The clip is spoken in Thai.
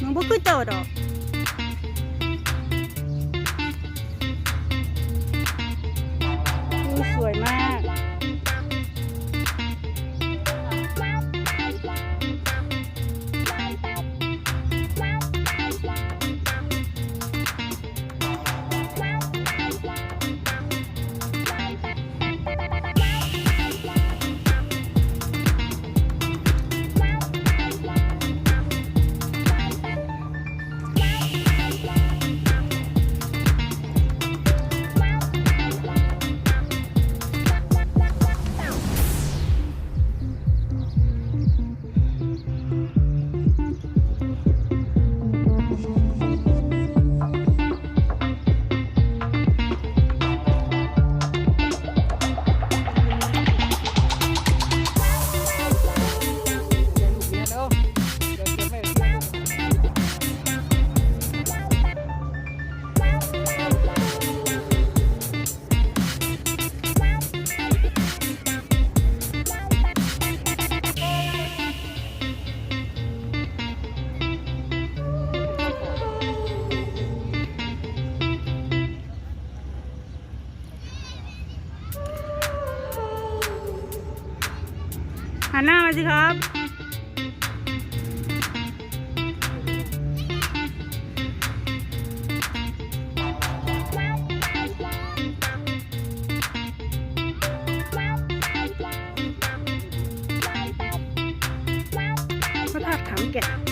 หนูบ่คื หันหน้ามาสิครับพระธาตุขามแก่